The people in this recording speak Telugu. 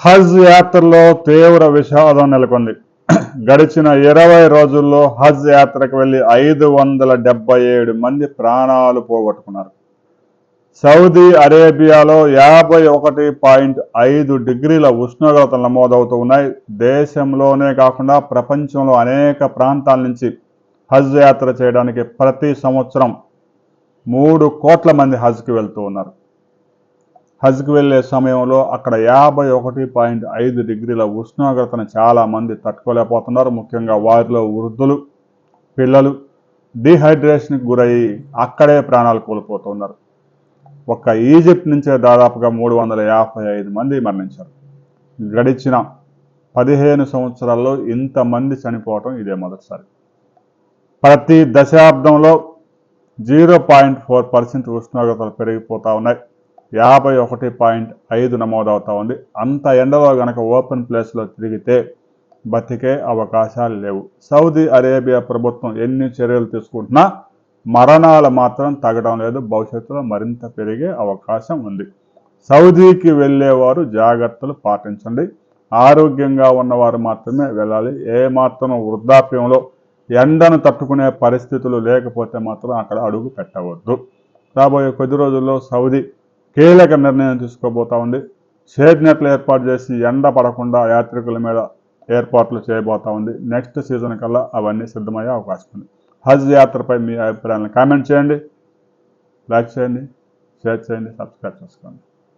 హజ్ యాత్రలో తీవ్ర విషాదం నెలకొంది. గడిచిన ఇరవై రోజుల్లో హజ్ యాత్రకు వెళ్ళి ఐదు వందల డెబ్బై ఏడు మంది ప్రాణాలు పోగొట్టుకున్నారు. సౌదీ అరేబియాలో యాభై ఒకటి పాయింట్ ఐదు డిగ్రీల ఉష్ణోగ్రతలు నమోదవుతూ ఉన్నాయి. దేశంలోనే కాకుండా ప్రపంచంలో అనేక ప్రాంతాల నుంచి హజ్ యాత్ర చేయడానికి ప్రతి సంవత్సరం మూడు కోట్ల మంది హజ్కి వెళ్తూ ఉన్నారు. హజ్కి వెళ్ళే సమయంలో అక్కడ యాభై ఒకటి పాయింట్ ఐదు డిగ్రీల ఉష్ణోగ్రతను చాలామంది తట్టుకోలేకపోతున్నారు. ముఖ్యంగా వారిలో వృద్ధులు పిల్లలు డీహైడ్రేషన్కి గురయ్యి అక్కడే ప్రాణాలు కోల్పోతున్నారు. ఒక్క ఈజిప్ట్ నుంచే దాదాపుగా మూడు వందల యాభై ఐదు మంది మరణించారు. గడిచిన పదిహేను సంవత్సరాల్లో ఇంతమంది చనిపోవటం ఇదే మొదటిసారి. ప్రతి దశాబ్దంలో జీరో పాయింట్ ఫోర్ పర్సెంట్ ఉష్ణోగ్రతలు పెరిగిపోతూ ఉన్నాయి. యాభై ఒకటి పాయింట్ ఐదు నమోదవుతా ఉంది అంత ఎండలో గనక ఓపెన్ ప్లేస్లో తిరిగితే బతికే అవకాశాలు లేవు. సౌదీ అరేబియా ప్రభుత్వం ఎన్ని చర్యలు తీసుకుంటున్నా మరణాలు మాత్రం తగ్గడం లేదు. భవిష్యత్తులో మరింత పెరిగే అవకాశం ఉంది. సౌదీకి వెళ్ళేవారు జాగ్రత్తలు పాటించండి. ఆరోగ్యంగా ఉన్నవారు మాత్రమే వెళ్ళాలి. ఏ మాత్రం వృద్ధాప్యంలో ఎండను తట్టుకునే పరిస్థితులు లేకపోతే మాత్రం అక్కడ అడుగు పెట్టవద్దు. రాబోయే కొద్ది రోజుల్లో సౌదీ కీలక నిర్ణయం తీసుకోబోతా ఉంది. షేడ్ నెట్లు ఏర్పాటు చేసి ఎండ పడకుండా యాత్రికుల మీద ఏర్పాట్లు చేయబోతా ఉంది. నెక్స్ట్ సీజన్ కల్లా అవన్నీ సిద్ధమయ్యే అవకాశం ఉంది. హజ్ యాత్రపై మీ అభిప్రాయాలను కామెంట్ చేయండి. లైక్ చేయండి షేర్ చేయండి సబ్స్క్రైబ్ చేసుకోండి.